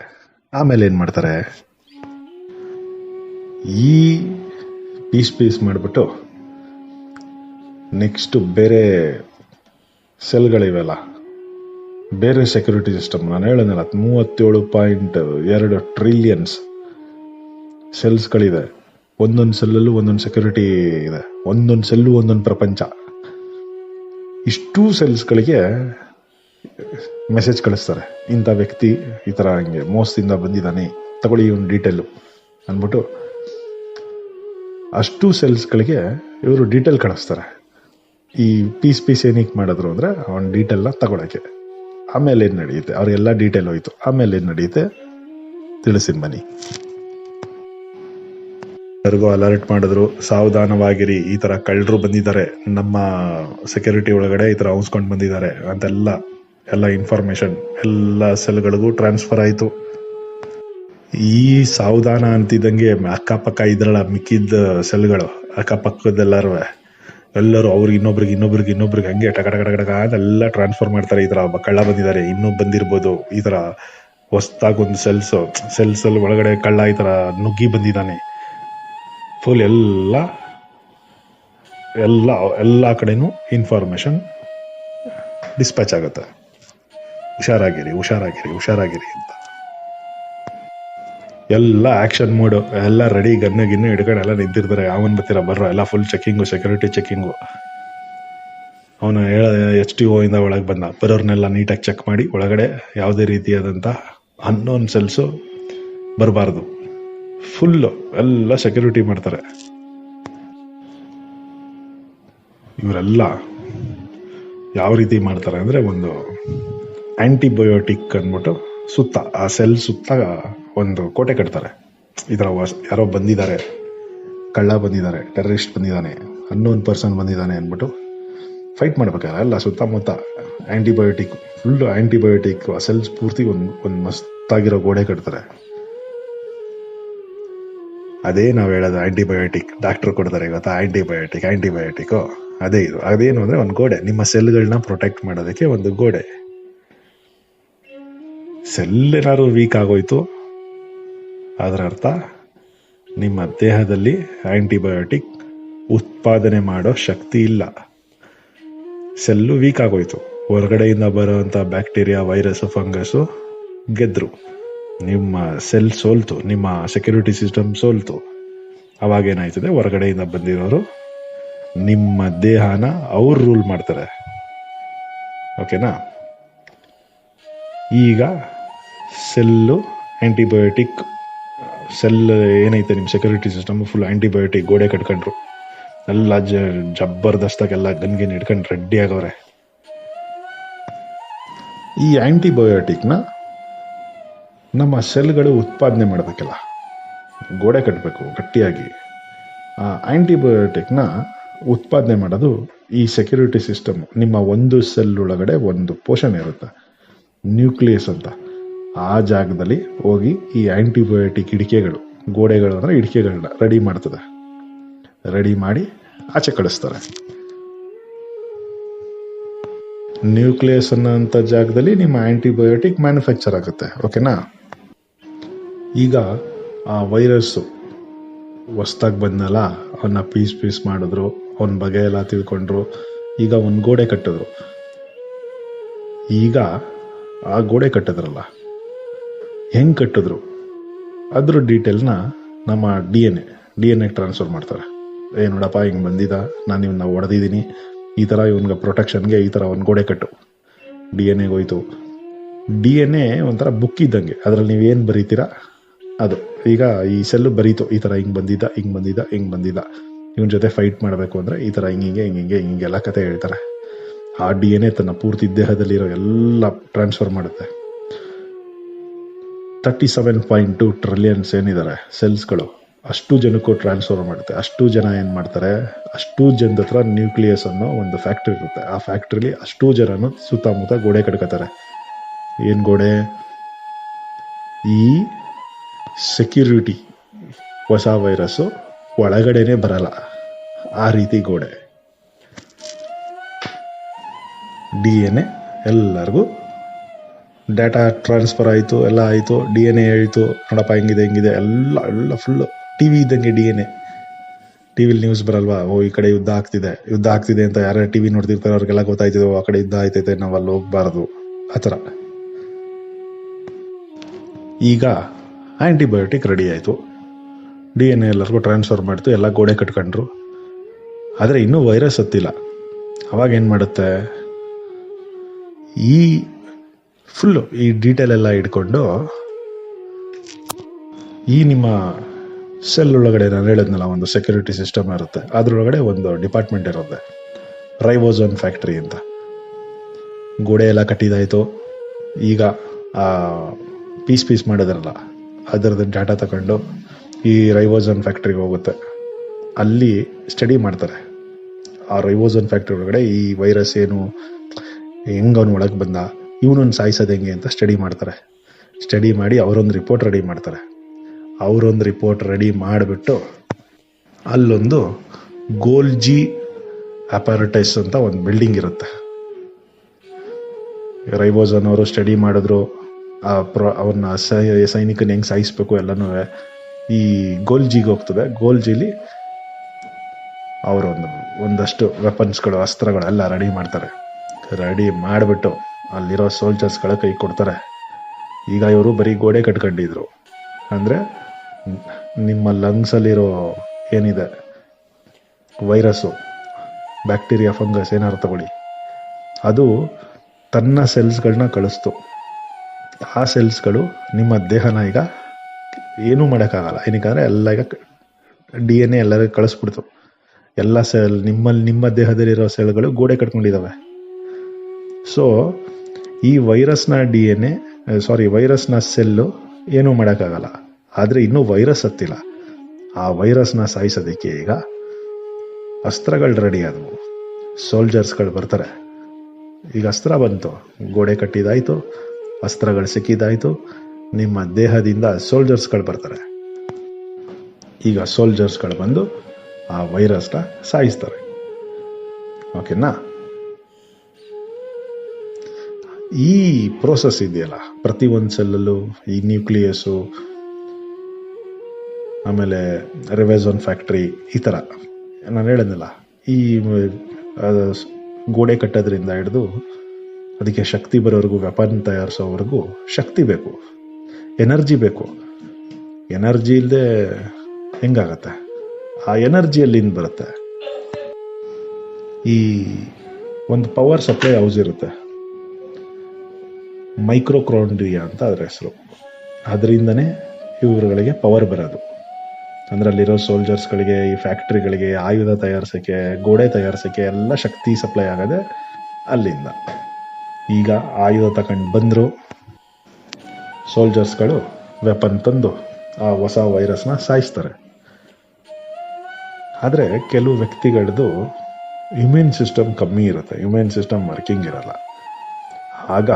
ಆಮೇಲೆ ಏನು ಮಾಡ್ತಾರೆ? ಈ ಪೀಸ್ ಪೀಸ್ ಮಾಡಿಬಿಟ್ಟು ನೆಕ್ಸ್ಟ್ ಬೇರೆ ಸೆಲ್ಗಳಿವೆಲ್ಲ. ಬೇರೆ ಸೆಕ್ಯೂರಿಟಿ ಸಿಸ್ಟಮ್ ನಾನು ಹೇಳಿದ್ನಲ್ಲ, ಮೂವತ್ತೇಳು ಪಾಯಿಂಟ್ ಎರಡು ಟ್ರಿಲಿಯನ್ಸ್ ಸೆಲ್ಸ್ಗಳಿದೆ. ಒಂದೊಂದು ಸೆಲ್ಲಲ್ಲೂ ಒಂದೊಂದು ಸೆಕ್ಯೂರಿಟಿ ಇದೆ. ಒಂದೊಂದು ಸೆಲ್ಲು, ಒಂದೊಂದು ಪ್ರಪಂಚ. ಇಷ್ಟೂ ಸೆಲ್ಸ್ಗಳಿಗೆ ಮೆಸೇಜ್ ಕಳಿಸ್ತಾರೆ. ಇಂಥ ವ್ಯಕ್ತಿ ಈ ಥರ ಹಂಗೆ ಮೋಸದಿಂದ ಬಂದಿದ್ದಾನೆ, ತಗೊಳ್ಳಿ ಒಂದು ಡೀಟೇಲು ಅಂದ್ಬಿಟ್ಟು ಅಷ್ಟು ಸೆಲ್ಸ್ಗಳಿಗೆ ಇವರು ಡೀಟೇಲ್ ಕಳಿಸ್ತಾರೆ. ಈ ಪೀಸ್ ಪೀಸ್ ಏನಕ್ಕೆ ಮಾಡಿದ್ರು ಅಂದರೆ ಅವನ ಡೀಟೇಲ್ನ ತಗೊಳಕ್ಕೆ. ಆಮೇಲೆ ಏನು ನಡೆಯುತ್ತೆ? ಅವ್ರಿಗೆಲ್ಲ ಡೀಟೇಲ್ ಹೋಯಿತು. ಆಮೇಲೆ ಏನು ನಡೆಯುತ್ತೆ? ತಿಳಿಸಿದ ಬನ್ನಿ ಎಲ್ಲರಿಗೂ ಅಲರ್ಟ್ ಮಾಡಿದ್ರು. ಸಾವಧಾನವಾಗಿರಿ. ಈ ಥರ ಕಳ್ಳರು ಬಂದಿದ್ದಾರೆ. ನಮ್ಮ ಸೆಕ್ಯೂರಿಟಿ ಒಳಗಡೆ ಈ ಥರ ಹೌಸ್ಕೊಂಡು ಬಂದಿದ್ದಾರೆ ಅಂತೆಲ್ಲ ಎಲ್ಲ ಇನ್ಫಾರ್ಮೇಷನ್ ಎಲ್ಲ ಸೆಲ್ಗಳಿಗೂ ಟ್ರಾನ್ಸ್ಫರ್ ಆಯಿತು. ಈ ಸಾವಧಾನ ಅಂತಿದ್ದಂಗೆ ಅಕ್ಕಪಕ್ಕ ಇದ್ರಲ್ಲ ಮಿಕ್ಕಿದ್ದ ಸೆಲ್ಗಳು ಅಕ್ಕಪಕ್ಕದೆಲ್ಲರೂ ಎಲ್ಲರೂ ಅವ್ರಿಗೆ ಇನ್ನೊಬ್ರಿಗೆ ಇನ್ನೊಬ್ರಿಗೆ ಇನ್ನೊಬ್ರಿಗೆ ಹಂಗೆ ಟಕ ಟಕ ಅಂತ ಎಲ್ಲ ಟ್ರಾನ್ಸ್ಫರ್ ಮಾಡ್ತಾರೆ ಈ ತರ ಕಳ್ಳ ಬಂದಿದ್ದಾರೆ. ಇನ್ನೂ ಬಂದಿರ್ಬೋದು ಈ ತರ ಹೊಸ್ದಾಗಿ ಒಂದು ಸೆಲ್ಸ್ ಸೆಲ್ಸ್ ಅಲ್ಲಿ ಒಳಗಡೆ ಕಳ್ಳ ಈ ತರ ನುಗ್ಗಿ ಬಂದಿದ್ದಾನೆ. ಫುಲ್ ಎಲ್ಲ ಎಲ್ಲ ಎಲ್ಲ ಕಡೆನೂ ಇನ್ಫಾರ್ಮೇಷನ್ ಡಿಸ್ಪ್ಯಾಚ್ ಆಗುತ್ತೆ. ಹುಷಾರಾಗಿರಿ ಹುಷಾರಾಗಿರಿ ಹುಷಾರಾಗಿರಿ ಅಂತ. ಎಲ್ಲ ಆಕ್ಷನ್ ಮೋಡು, ಎಲ್ಲ ರೆಡಿ ಗನ್ನ ಗಿನ್ನ ಹಿಡ್ಕೊಂಡು ಎಲ್ಲ ನಿಂತಿರ್ತಾರೆ. ಅವನ್ ಬತ್ತಿರ ಬರ್ರೋ, ಎಲ್ಲ ಫುಲ್ ಚೆಕ್ಕಿಂಗು ಸೆಕ್ಯೂರಿಟಿ ಚೆಕ್ಕಿಂಗು ಅವನು ಹೇಳ ಎಚ್ ಟಿ ಇಂದ ಒಳಗೆ ಬಂದ. ಬರೋರ್ನೆಲ್ಲ ನೀಟಾಗಿ ಚೆಕ್ ಮಾಡಿ, ಒಳಗಡೆ ಯಾವುದೇ ರೀತಿಯಾದಂಥ ಅನ್ನೋನ್ ಸೆಲ್ಸು ಬರಬಾರ್ದು. ಫುಲ್ಲು ಎಲ್ಲ ಸೆಕ್ಯೂರಿಟಿ ಮಾಡ್ತಾರೆ. ಇವರೆಲ್ಲ ಯಾವ ರೀತಿ ಮಾಡ್ತಾರೆ ಅಂದರೆ ಒಂದು ಆ್ಯಂಟಿಬಯೋಟಿಕ್ ಅಂದ್ಬಿಟ್ಟು ಸುತ್ತ, ಆ ಸೆಲ್ ಸುತ್ತ ಒಂದು ಕೋಟೆ ಕಟ್ತಾರೆ. ಈ ಥರ ವಾಸ್- ಯಾರೋ ಬಂದಿದ್ದಾರೆ. ಕಳ್ಳ ಬಂದಿದ್ದಾರೆ, ಟೆರರಿಸ್ಟ್ ಬಂದಿದ್ದಾನೆ ಅನ್ನೋನ್ ಪರ್ಸನ್ ಬಂದಿದ್ದಾನೆ ಅಂದ್ಬಿಟ್ಟು ಫೈಟ್ ಮಾಡ್ಬೇಕಾದ್ರೆ ಅಲ್ಲ ಸುತ್ತಮುತ್ತ ಆ್ಯಂಟಿಬಯೋಟಿಕ್ ಫುಲ್ಲು ಆ್ಯಂಟಿಬಯೋಟಿಕ್ ಸೆಲ್ಸ್ ಪೂರ್ತಿ ಒಂದು ಒಂದು ಮಸ್ತಾಗಿರೋ ಗೋಡೆ ಕಟ್ತಾರೆ. ಅದೇ ನಾವು ಹೇಳೋದು ಆ್ಯಂಟಿಬಯೋಟಿಕ್ ಡಾಕ್ಟರ್ ಕೊಡ್ತಾರೆ ಇವತ್ತು ಆ್ಯಂಟಿಬಯೋಟಿಕ್ ಆ್ಯಂಟಿಬಯೋಟಿಕ್ಕು ಅದೇ ಇದು. ಅದೇನು ಅಂದರೆ ಒಂದು ಗೋಡೆ. ನಿಮ್ಮ ಸೆಲ್ಗಳನ್ನ ಪ್ರೊಟೆಕ್ಟ್ ಮಾಡೋದಕ್ಕೆ ಒಂದು ಗೋಡೆ. ಸೆಲ್ ಏನಾದ್ರು ವೀಕ್ ಆಗೋಯ್ತು ಅದರ ಅರ್ಥ, ನಿಮ್ಮ ದೇಹದಲ್ಲಿ ಆ್ಯಂಟಿಬಯೋಟಿಕ್ ಉತ್ಪಾದನೆ ಮಾಡೋ ಶಕ್ತಿ ಇಲ್ಲ. ಸೆಲ್ಲು ವೀಕ್ ಆಗೋಯ್ತು. ಹೊರಗಡೆಯಿಂದ ಬರುವಂತ ಬ್ಯಾಕ್ಟೀರಿಯಾ, ವೈರಸ್, ಫಂಗಸ್ ಗೆದ್ರು. ನಿಮ್ಮ ಸೆಲ್ ಸೋಲ್ತು, ನಿಮ್ಮ ಸೆಕ್ಯೂರಿಟಿ ಸಿಸ್ಟಮ್ ಸೋಲ್ತು. ಅವಾಗ ಏನಾಯ್ತದೆ ಹೊರಗಡೆಯಿಂದ ಬಂದಿರೋರು ನಿಮ್ಮ ದೇಹನ ಅವ್ರು ರೂಲ್ ಮಾಡ್ತಾರೆ. ಓಕೆನಾ? ಈಗ ಸೆಲ್ಲು ಆಂಟಿಬಯೋಟಿಕ್ ಸೆಲ್ ಏನೈತೆ ನಿಮ್ಮ ಸೆಕ್ಯೂರಿಟಿ ಸಿಸ್ಟಮ್ ಫುಲ್ ಆಂಟಿಬಯೋಟಿಕ್ ಗೋಡೆ ಕಟ್ಕೊಂಡ್ರು. ಎಲ್ಲ ಜ, ಜಬರ್ದಸ್ತಾಗೆಲ್ಲ ಗನ್ಗಿನ್ ಹಿಡ್ಕೊಂಡು ರೆಡಿ ಆಗವ್ರೆ. ಈ ಆಂಟಿಬಯೋಟಿಕ್ನ ನಮ್ಮ ಸೆಲ್ಗಳು ಉತ್ಪಾದನೆ ಮಾಡಬೇಕಲ್ಲ ಗೋಡೆ ಕಟ್ಟಬೇಕು ಗಟ್ಟಿಯಾಗಿ. ಆ ಆ್ಯಂಟಿಬಯೋಟಿಕ್ನ ಉತ್ಪಾದನೆ ಮಾಡೋದು ಈ ಸೆಕ್ಯೂರಿಟಿ ಸಿಸ್ಟಮ್ ನಿಮ್ಮ ಒಂದು ಸೆಲ್ ಒಳಗಡೆ ಒಂದು ಪೋಷಣೆ ಇರುತ್ತೆ ನ್ಯೂಕ್ಲಿಯಸ್ ಅಂತ. ಆ ಜಾಗದಲ್ಲಿ ಹೋಗಿ ಈ ಆಂಟಿಬಯೋಟಿಕ್ ಇಡಿಕೆಗಳು, ಗೋಡೆಗಳು ಅಂದ್ರೆ ಇಡಿಕೆಗಳನ್ನ ರೆಡಿ ಮಾಡ್ತದೆ. ರೆಡಿ ಮಾಡಿ ಆಚೆ ಕಳಿಸ್ತಾರೆ. ನ್ಯೂಕ್ಲಿಯಸ್ ಅನ್ನೋಂಥ ಜಾಗದಲ್ಲಿ ನಿಮ್ಮ ಆ್ಯಂಟಿಬಯೋಟಿಕ್ ಮ್ಯಾನುಫ್ಯಾಕ್ಚರ್ ಆಗುತ್ತೆ, ಓಕೆನಾ? ಈಗ ಆ ವೈರಸ್ಸು ಹೊಸ್ದಾಗಿ ಬಂದಲ್ಲ ಅವನ್ನ ಪೀಸ್ ಪೀಸ್ ಮಾಡಿದ್ರು, ಅವನ ಬಗ್ಗೆ ಎಲ್ಲ ತಿಳ್ಕೊಂಡ್ರು, ಈಗ ಒಂದು ಗೋಡೆ ಕಟ್ಟಿದ್ರು. ಈಗ ಆ ಗೋಡೆ ಕಟ್ಟಿದ್ರಲ್ಲ ಹೆಂಗ್ ಕಟ್ಟಿದ್ರು? ಅದ್ರ ಡೀಟೇಲ್ನ ನಮ್ಮ D N A, D N A transfer ಮಾಡ್ತಾರೆ. ಏ, ನೋಡಪ್ಪ, ಹಿಂಗೆ ಬಂದಿದ್ದ ನಾನು ಇವನ್ನ ಹೊಡೆದಿದ್ದೀನಿ. ಈ ಥರ ಇವನ್ಗೆ ಪ್ರೊಟೆಕ್ಷನ್ಗೆ ಈ ಥರ ಒಂದು ಗೋಡೆ ಕಟ್ಟು. ಡಿ ಎನ್ ಎಗೆ ಹೋಯ್ತು. ಡಿ ಎನ್ ಎ ಒಂಥರ ಬುಕ್ ಇದ್ದಂಗೆ. ಅದರಲ್ಲಿ ಏನು ಬರೀತೀರಾ? ಅದು. ಈಗ ಈ ಸೆಲ್ಲು ಬರೀತು, ಈ ಥರ ಹಿಂಗೆ ಬಂದಿದ್ದ ಹಿಂಗೆ ಬಂದಿದ್ದ ಹಿಂಗೆ ಬಂದಿದ್ದ. ಇವನ್ ಜೊತೆ ಫೈಟ್ ಮಾಡಬೇಕು ಅಂದರೆ ಈ ಥರ ಹಿಂಗಿಂಗೆ ಹಿಂಗೆ ಹಿಂಗೆಲ್ಲ ಕತೆ ಹೇಳ್ತಾರೆ. ಆ ಡಿ ಎನ್ ಎ ತನ್ನ ಪೂರ್ತಿ ದೇಹದಲ್ಲಿರೋ ಎಲ್ಲ ಟ್ರಾನ್ಸ್ಫರ್ ಮಾಡುತ್ತೆ. Thirty seven point two trillions ಏನಿದ್ದಾರೆ ಸೆಲ್ಸ್ಗಳು. ಅಷ್ಟು ಜನಕ್ಕೂ ಟ್ರಾನ್ಸ್ಫರ್ ಮಾಡುತ್ತೆ. ಅಷ್ಟು ಜನ ಏನು ಮಾಡ್ತಾರೆ? ಅಷ್ಟು ಜನದ ಹತ್ರ ನ್ಯೂಕ್ಲಿಯಸ್ ಅನ್ನೋ ಒಂದು ಫ್ಯಾಕ್ಟ್ರಿ ಇರುತ್ತೆ. ಆ ಫ್ಯಾಕ್ಟ್ರಿಲಿ ಅಷ್ಟು ಜನನು ಸುತ್ತಮುತ್ತ ಗೋಡೆ ಕಟ್ಕೋತಾರೆ. ಏನು ಗೋಡೆ? ಈ ಸೆಕ್ಯೂರಿಟಿ ಹೊಸ ವೈರಸ್ಸು ಒಳಗಡೆನೆ ಬರಲ್ಲ. ಆ ರೀತಿ ಗೋಡೆ. ಡಿ ಎನ್ ಎ ಎಲ್ಲರಿಗೂ ಡಾಟಾ ಟ್ರಾನ್ಸ್ಫರ್ ಆಯಿತು, ಎಲ್ಲ ಆಯಿತು ಡಿ ಎನ್ ಎ ಆಯಿತು ನೋಡಪ್ಪ ಹೆಂಗಿದೆ ಹೆಂಗಿದೆ, ಎಲ್ಲ ಎಲ್ಲ ಫುಲ್ಲು ಟಿ ವಿ ಇದ್ದಂಗೆ ಡಿ ಎನ್ ಎ ಟಿ ವಿಲಿ ನ್ಯೂಸ್ ಬರಲ್ವಾ? ಓ, ಈ ಕಡೆ ಯುದ್ಧ ಆಗ್ತಿದೆ ಯುದ್ಧ ಆಗ್ತಿದೆ ಅಂತ ಯಾರು ಟಿ ವಿ ನೋಡ್ತಿರ್ತಾರೆ ಅವ್ರಿಗೆಲ್ಲ ಗೊತ್ತಾಯ್ತಿದೆ ಆ ಕಡೆ ಯುದ್ಧ ಆಯ್ತೈತೆ ನಾವು ಅಲ್ಲಿ ಹೋಗ್ಬಾರ್ದು. ಆ ಥರ. ಈಗ ಆ್ಯಂಟಿಬಯೋಟಿಕ್ ರೆಡಿ ಆಯಿತು. ಡಿ ಎನ್ ಎ ಎಲ್ಲರಿಗೂ ಟ್ರಾನ್ಸ್ಫರ್ ಮಾಡ್ತು, ಎಲ್ಲ ಗೋಡೆ ಕಟ್ಕೊಂಡ್ರು. ಆದರೆ ಇನ್ನೂ ವೈರಸ್ ಹತ್ತಿಲ್ಲ. ಅವಾಗ ಏನು ಮಾಡುತ್ತೆ? ಈ ಫುಲ್ಲು ಈ ಡೀಟೇಲ್ ಎಲ್ಲ ಇಟ್ಕೊಂಡು ಈ ನಿಮ್ಮ ಸೆಲ್ ಒಳಗಡೆ ನಾನು ಹೇಳಿದ್ನಲ್ಲ, ಒಂದು ಸೆಕ್ಯೂರಿಟಿ ಸಿಸ್ಟಮ್ ಇರುತ್ತೆ. ಅದ್ರೊಳಗಡೆ ಒಂದು ಡಿಪಾರ್ಟ್ಮೆಂಟ್ ಇರುತ್ತೆ. ರೈವೋಝೋನ್ ಫ್ಯಾಕ್ಟ್ರಿ ಅಂತ. ಗೋಡೆ ಎಲ್ಲ ಕಟ್ಟಿದಾಯಿತು. ಈಗ ಪೀಸ್ ಪೀಸ್ ಮಾಡಿದ್ರಲ್ಲ, ಅದರದ್ದು ಡಾಟಾ ತಗೊಂಡು ಈ ರೈವೋಝೋನ್ ಫ್ಯಾಕ್ಟ್ರಿಗೆ ಹೋಗುತ್ತೆ. ಅಲ್ಲಿ ಸ್ಟಡಿ ಮಾಡ್ತಾರೆ. ಆ ರೈವೋಝೋನ್ ಫ್ಯಾಕ್ಟ್ರಿ ಒಳಗಡೆ ಈ ವೈರಸ್ ಏನು, ಹೆಂಗ್ ಅವನು ಒಳಗೆ ಬಂದ ಇವನೊಂದು ಸಾಯಿಸೋದು ಹೆಂಗೆ ಅಂತ ಸ್ಟಡಿ ಮಾಡ್ತಾರೆ. ಸ್ಟಡಿ ಮಾಡಿ ಅವರೊಂದು ರಿಪೋರ್ಟ್ ರೆಡಿ ಮಾಡ್ತಾರೆ. ಅವರೊಂದು ರಿಪೋರ್ಟ್ ರೆಡಿ ಮಾಡಿಬಿಟ್ಟು ಅಲ್ಲೊಂದು ಗೋಲ್ಜಿ ಅಪಾರಟೈಸ್ ಅಂತ ಒಂದು ಬಿಲ್ಡಿಂಗ್ ಇರುತ್ತೆ. ರೈಬೋಸನ್ ಅವರು ಸ್ಟಡಿ ಮಾಡಿದ್ರು. ಆ ಪ್ರ ಅವನ್ನ ಸೈನಿಕನ ಹೆಂಗೆ ಸಾಯಿಸ್ಬೇಕು ಎಲ್ಲನೂ, ಈ ಗೋಲ್ಜಿಗೆ ಹೋಗ್ತದೆ. ಗೋಲ್ಜಿಲಿ ಅವರೊಂದು, ಒಂದಷ್ಟು ವೆಪನ್ಸ್ಗಳು ಅಸ್ತ್ರಗಳು ಎಲ್ಲ ರೆಡಿ ಮಾಡ್ತಾರೆ. ರೆಡಿ ಮಾಡಿಬಿಟ್ಟು ಅಲ್ಲಿರೋ ಸೋಲ್ಜರ್ಸ್ಗಳ ಕೈ ಕೊಡ್ತಾರೆ. ಈಗ ಇವರು ಬರೀ ಗೋಡೆ ಕಟ್ಕೊಂಡಿದ್ರು. ಅಂದರೆ ನಿಮ್ಮ ಲಂಗ್ಸಲ್ಲಿರೋ ಏನಿದೆ? ವೈರಸ್ಸು ಬ್ಯಾಕ್ಟೀರಿಯಾ ಫಂಗಸ್ ಏನಾರು ತಗೊಳ್ಳಿ. ಅದು ತನ್ನ ಸೆಲ್ಸ್ಗಳನ್ನ ಕಳಿಸ್ತು. ಆ ಸೆಲ್ಸ್ಗಳು ನಿಮ್ಮ ದೇಹನ ಈಗ ಏನೂ ಮಾಡೋಕ್ಕಾಗಲ್ಲ. ಏನಕ್ಕಂದ್ರೆ ಎಲ್ಲ ಈಗ ಡಿ ಎನ್ ಎ ಎಲ್ಲರಿಗೂ ಕಳಿಸ್ಬಿಡ್ತು. ಎಲ್ಲ ಸೆಲ್ ನಿಮ್ಮಲ್ಲಿ ನಿಮ್ಮ ದೇಹದಲ್ಲಿರೋ ಸೆಲ್ಗಳು ಗೋಡೆ ಕಟ್ಕೊಂಡಿದ್ದಾವೆ. ಸೊ ಈ ವೈರಸ್ನ ಡಿ ಎನ್ ಎ ಸಾರಿ ವೈರಸ್ನ ಸೆಲ್ಲು ಏನೂ ಮಾಡೋಕ್ಕಾಗಲ್ಲ. ಆದರೆ ಇನ್ನೂ ವೈರಸ್ ಹತ್ತಿಲ್ಲ. ಆ ವೈರಸ್ನ ಸಾಯಿಸೋದಕ್ಕೆ ಈಗ ಅಸ್ತ್ರಗಳು ರೆಡಿ ಆದವು. ಸೋಲ್ಜರ್ಸ್ಗಳು ಬರ್ತಾರೆ. ಈಗ ಅಸ್ತ್ರ ಬಂತು. ಗೋಡೆ ಕಟ್ಟಿದಾಯಿತು. ಅಸ್ತ್ರಗಳು ಸಿಕ್ಕಿದಾಯಿತು. ನಿಮ್ಮ ದೇಹದಿಂದ ಸೋಲ್ಜರ್ಸ್ಗಳು ಬರ್ತಾರೆ. ಈಗ ಸೋಲ್ಜರ್ಸ್ಗಳು ಬಂದು ಆ ವೈರಸ್ನ ಸಾಯಿಸ್ತಾರೆ. ಓಕೆನಾ ಈ ಪ್ರೋಸೆಸ್ ಇದೆಯಲ್ಲ, ಪ್ರತಿ ಒಂದು ಸೆಲ್ಲಲ್ಲೂ ಈ ನ್ಯೂಕ್ಲಿಯಸ್ಸು ಆಮೇಲೆ ರೆವೆಝೋನ್ ಫ್ಯಾಕ್ಟ್ರಿ ಈ ಥರ ನಾನು ಹೇಳಿದ್ನಲ್ಲ, ಈ ಗೋಡೆ ಕಟ್ಟೋದ್ರಿಂದ ಹಿಡಿದು ಅದಕ್ಕೆ ಶಕ್ತಿ ಬರೋವರೆಗೂ ವ್ಯಾಪಾರ ತಯಾರಿಸೋವರೆಗೂ ಶಕ್ತಿ ಬೇಕು ಎನರ್ಜಿ ಬೇಕು. ಎನರ್ಜಿ ಇಲ್ಲದೆ ಹೆಂಗಾಗತ್ತೆ? ಆ ಎನರ್ಜಿ ಅಲ್ಲಿಂದ ಬರುತ್ತೆ. ಈ ಒಂದು ಪವರ್ ಸಪ್ಲೈ ಹೌಸ್ ಇರುತ್ತೆ. ಮೈಕ್ರೋಕ್ರೋಂಡ್ರಿಯಾ ಅಂತ ಅದರ ಹೆಸರು. ಅದರಿಂದನೇ ಇವರುಗಳಿಗೆ ಪವರ್ ಬರೋದು. ಅಂದರೆ ಅಲ್ಲಿರೋ ಸೋಲ್ಜರ್ಸ್ಗಳಿಗೆ ಈ ಫ್ಯಾಕ್ಟ್ರಿಗಳಿಗೆ ಆಯುಧ ತಯಾರಿಸೋಕ್ಕೆ, ಗೋಡೆ ತಯಾರಿಸೋಕ್ಕೆ ಎಲ್ಲ ಶಕ್ತಿ ಸಪ್ಲೈ ಆಗೋದೆ ಅಲ್ಲಿಂದ. ಈಗ ಆಯುಧ ತಗೊಂಡು ಬಂದರು. ಸೋಲ್ಜರ್ಸ್ಗಳು ವೆಪನ್ ತಂದು ಆ ಹೊಸ ವೈರಸ್ನ ಸಾಯಿಸ್ತಾರೆ. ಆದರೆ ಕೆಲವು ವ್ಯಕ್ತಿಗಳದ್ದು ಇಮ್ಯೂನ್ ಸಿಸ್ಟಮ್ ಕಮ್ಮಿ ಇರುತ್ತೆ. ಇಮ್ಯೂನ್ ಸಿಸ್ಟಮ್ ವರ್ಕಿಂಗ್ ಇರಲ್ಲ. ಆಗ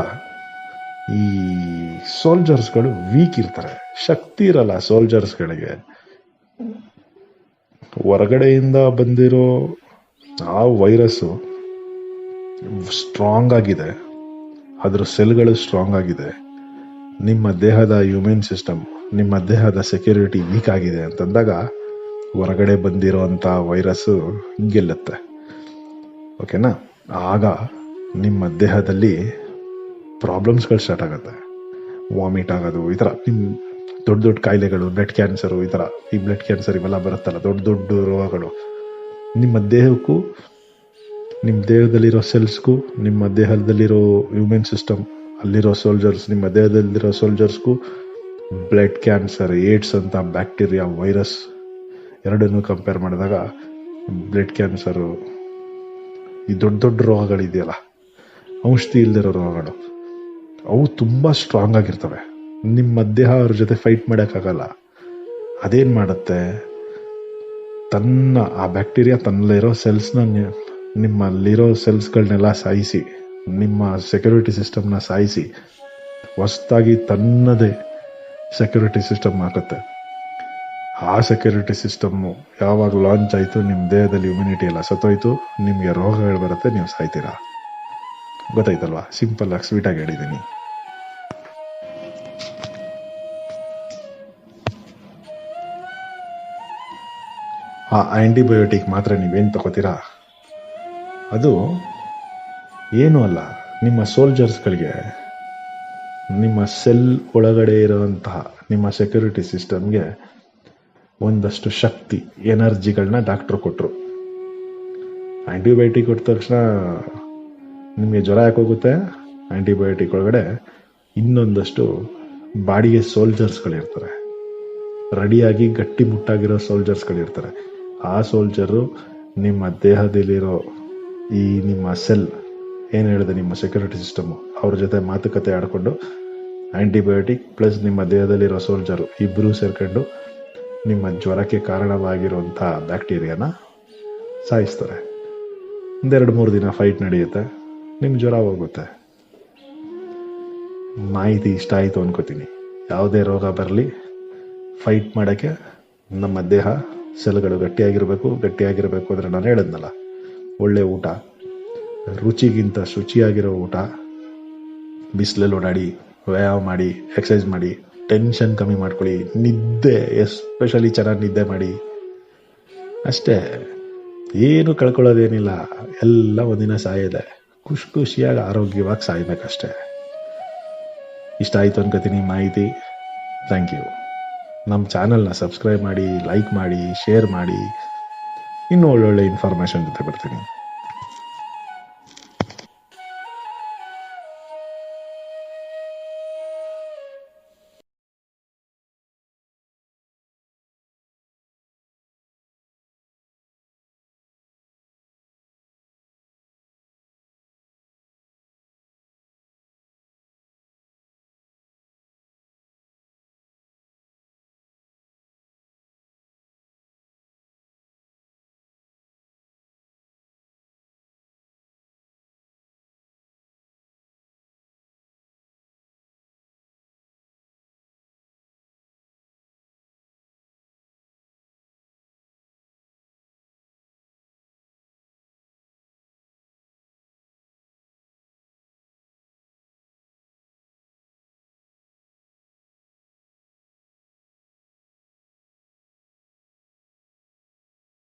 ಈ ಸೋಲ್ಜರ್ಸ್ಗಳು ವೀಕ್ ಇರ್ತಾರೆ. ಶಕ್ತಿ ಇರಲ್ಲ ಸೋಲ್ಜರ್ಸ್ಗಳಿಗೆ ಹೊರಗಡೆಯಿಂದ ಬಂದಿರೋ ಆ ವೈರಸ್ಸು ಸ್ಟ್ರಾಂಗ್ ಆಗಿದೆ. ಅದರ ಸೆಲ್ಗಳು ಸ್ಟ್ರಾಂಗ್ ಆಗಿದೆ. ನಿಮ್ಮ ದೇಹದ ಇಮ್ಯೂನ್ ಸಿಸ್ಟಮ್ ನಿಮ್ಮ ದೇಹದ ಸೆಕ್ಯೂರಿಟಿ ವೀಕ್ ಆಗಿದೆ ಅಂತಂದಾಗ ಹೊರಗಡೆ ಬಂದಿರೋಂಥ ವೈರಸ್ಸು ಗೆಲ್ಲುತ್ತೆ. ಓಕೆನಾ ಆಗ ನಿಮ್ಮ ದೇಹದಲ್ಲಿ ಪ್ರಾಬ್ಲಮ್ಸ್ಗಳು ಸ್ಟಾರ್ಟ್ ಆಗುತ್ತೆ. ವಾಮಿಟ್ ಆಗೋದು, ಈ ಥರ ದೊಡ್ಡ ದೊಡ್ಡ ಕಾಯಿಲೆಗಳು ಬ್ಲಡ್ ಕ್ಯಾನ್ಸರು ಈ ಥರ ಈ ಬ್ಲಡ್ ಕ್ಯಾನ್ಸರ್ ಇವೆಲ್ಲ ಬರುತ್ತಲ್ಲ, ದೊಡ್ಡ ದೊಡ್ಡ ರೋಗಗಳು. ನಿಮ್ಮ ದೇಹಕ್ಕೂ, ನಿಮ್ಮ ದೇಹದಲ್ಲಿರೋ ಸೆಲ್ಸ್ಗೂ ನಿಮ್ಮ ದೇಹದಲ್ಲಿರೋ ಹ್ಯೂಮನ್ ಸಿಸ್ಟಮ್ ಅಲ್ಲಿರೋ ಸೋಲ್ಜರ್ಸ್ ನಿಮ್ಮ ದೇಹದಲ್ಲಿರೋ ಸೋಲ್ಜರ್ಸ್ಗೂ ಬ್ಲಡ್ ಕ್ಯಾನ್ಸರ್ ಏಡ್ಸ್ ಅಂತ ಬ್ಯಾಕ್ಟೀರಿಯಾ ವೈರಸ್ ಎರಡನ್ನೂ ಕಂಪೇರ್ ಮಾಡಿದಾಗ ಬ್ಲಡ್ ಕ್ಯಾನ್ಸರು ಈ ದೊಡ್ಡ ದೊಡ್ಡ ರೋಗಗಳಿದೆಯಲ್ಲ, ಔಷಧಿ ಇಲ್ಲದಿರೋ ರೋಗಗಳು. ಅವು ತುಂಬ ಸ್ಟ್ರಾಂಗ್ ಆಗಿರ್ತವೆ. ನಿಮ್ಮ ದೇಹ ಅವ್ರ ಜೊತೆ ಫೈಟ್ ಮಾಡೋಕ್ಕಾಗಲ್ಲ. ಅದೇನು ಮಾಡುತ್ತೆ? ತನ್ನ, ಆ ಬ್ಯಾಕ್ಟೀರಿಯಾ ತನ್ನಲ್ಲಿರೋ ಸೆಲ್ಸ್ನ ನಿಮ್ಮಲ್ಲಿರೋ ಸೆಲ್ಸ್ಗಳನ್ನೆಲ್ಲ ಸಾಯಿಸಿ, ನಿಮ್ಮ ಸೆಕ್ಯೂರಿಟಿ ಸಿಸ್ಟಮ್ನ ಸಾಯಿಸಿ, ಹೊಸ್ದಾಗಿ ತನ್ನದೇ ಸೆಕ್ಯೂರಿಟಿ ಸಿಸ್ಟಮ್ ಹಾಕುತ್ತೆ. ಆ ಸೆಕ್ಯೂರಿಟಿ ಸಿಸ್ಟಮ್ಮು ಯಾವಾಗ ಲಾಂಚ್ ಆಯಿತು ನಿಮ್ಮ ದೇಹದಲ್ಲಿ ಇಮ್ಯುನಿಟಿ ಎಲ್ಲ ಸತ್ತೋಯ್ತು, ನಿಮಗೆ ರೋಗಗಳು ಬರುತ್ತೆ, ನೀವು ಸಾಯ್ತೀರಾ? ಗೊತ್ತಾಯ್ತಲ್ವಾ? ಸಿಂಪಲ್ ಆಗಿ ಸ್ವೀಟಾಗಿ ಹೇಳಿದ್ದೀನಿ. ಆ ಆ್ಯಂಟಿಬಯೋಟಿಕ್ ಮಾತ್ರ ನೀವೇನು ತಗೋತೀರಾ? ಅದು ಏನೂ ಅಲ್ಲ. ನಿಮ್ಮ ಸೋಲ್ಜರ್ಸ್ಗಳಿಗೆ ನಿಮ್ಮ ಸೆಲ್ ಒಳಗಡೆ ಇರುವಂತಹ ನಿಮ್ಮ ಸೆಕ್ಯೂರಿಟಿ ಸಿಸ್ಟಮ್ಗೆ ಒಂದಷ್ಟು ಶಕ್ತಿ ಎನರ್ಜಿಗಳನ್ನ ಡಾಕ್ಟ್ರು ಕೊಟ್ಟರು ಆಂಟಿಬಯೋಟಿಕ್ ಕೊಟ್ಟ ತಕ್ಷಣ ನಿಮಗೆ ಜ್ವರ ಯಾಕೋಗುತ್ತೆ ಆಂಟಿಬಯೋಟಿಕ್ ಒಳಗಡೆ ಇನ್ನೊಂದಷ್ಟು ಬಾಡಿಗೆ ಸೋಲ್ಜರ್ಸ್ಗಳಿರ್ತಾರೆ ರೆಡಿಯಾಗಿ, ಗಟ್ಟಿ ಮುಟ್ಟಾಗಿರೋ ಸೋಲ್ಜರ್ಸ್ಗಳಿರ್ತಾರೆ ಆ ಸೋಲ್ಜರು ನಿಮ್ಮ ದೇಹದಲ್ಲಿರೋ ಈ ನಿಮ್ಮ ಸೆಲ್ ಏನು ಹೇಳಿದೆ ನಿಮ್ಮ ಸೆಕ್ಯೂರಿಟಿ ಸಿಸ್ಟಮು ಅವ್ರ ಜೊತೆ ಮಾತುಕತೆ ಆಡಿಕೊಂಡು ಆ್ಯಂಟಿಬಯೋಟಿಕ್ ಪ್ಲಸ್ ನಿಮ್ಮ ದೇಹದಲ್ಲಿರೋ ಸೋಲ್ಜರು ಇಬ್ಬರೂ ಸೇರ್ಕೊಂಡು ನಿಮ್ಮ ಜ್ವರಕ್ಕೆ ಕಾರಣವಾಗಿರುವಂಥ ಬ್ಯಾಕ್ಟೀರಿಯಾನ ಸಾಯಿಸ್ತಾರೆ. ಒಂದೆರಡು ಮೂರು ದಿನ ಫೈಟ್ ನಡೆಯುತ್ತೆ. ನಿಮ್ಮ ಜ್ವರ ಹೋಗುತ್ತೆ ಮಾಹಿತಿ ಇಷ್ಟ ಆಯಿತು ಅನ್ಕೋತೀನಿ. ಯಾವುದೇ ರೋಗ ಬರಲಿ ಫೈಟ್ ಮಾಡೋಕ್ಕೆ ನಮ್ಮ ದೇಹ ಸೆಲ್ಗಳು ಗಟ್ಟಿಯಾಗಿರಬೇಕು ಗಟ್ಟಿಯಾಗಿರಬೇಕು ಅಂದರೆ ನಾನು ಹೇಳಿದ್ನಲ್ಲ, ಒಳ್ಳೆ ಊಟ, ರುಚಿಗಿಂತ ಶುಚಿಯಾಗಿರೋ ಊಟ, ಬಿಸಿಲಲ್ಲಿ ಓಡಾಡಿ, ವ್ಯಾಯಾಮ ಮಾಡಿ ಎಕ್ಸಸೈಸ್ ಮಾಡಿ ಟೆನ್ಷನ್ ಕಮ್ಮಿ ಮಾಡ್ಕೊಳ್ಳಿ, ನಿದ್ದೆ ಎಸ್ಪೆಷಲಿ ಚೆನ್ನಾಗಿ ನಿದ್ದೆ ಮಾಡಿ. ಅಷ್ಟೇ, ಏನು ಕಳ್ಕೊಳ್ಳೋದೇನಿಲ್ಲ, ಎಲ್ಲ ಒಂದಿನ ಸಾಯೋದೆ. ಖುಷಿ ಖುಷಿಯಾಗಿ ಆರೋಗ್ಯವಾಗಿ ಸಾಯ್ಬೇಕಷ್ಟೇ. ಇಷ್ಟ ಆಯಿತು ಅನ್ಕೋತೀನಿ ಮಾಹಿತಿ. ಥ್ಯಾಂಕ್ ಯು ನಮ್ಮ ಚಾನಲ್ನ ಸಬ್ಸ್ಕ್ರೈಬ್ ಮಾಡಿ ಲೈಕ್ ಮಾಡಿ ಶೇರ್ ಮಾಡಿ. ಇನ್ನೂ ಒಳ್ಳೊಳ್ಳೆ ಇನ್ಫಾರ್ಮೇಷನ್ ಜೊತೆ ಬರ್ತೀನಿ.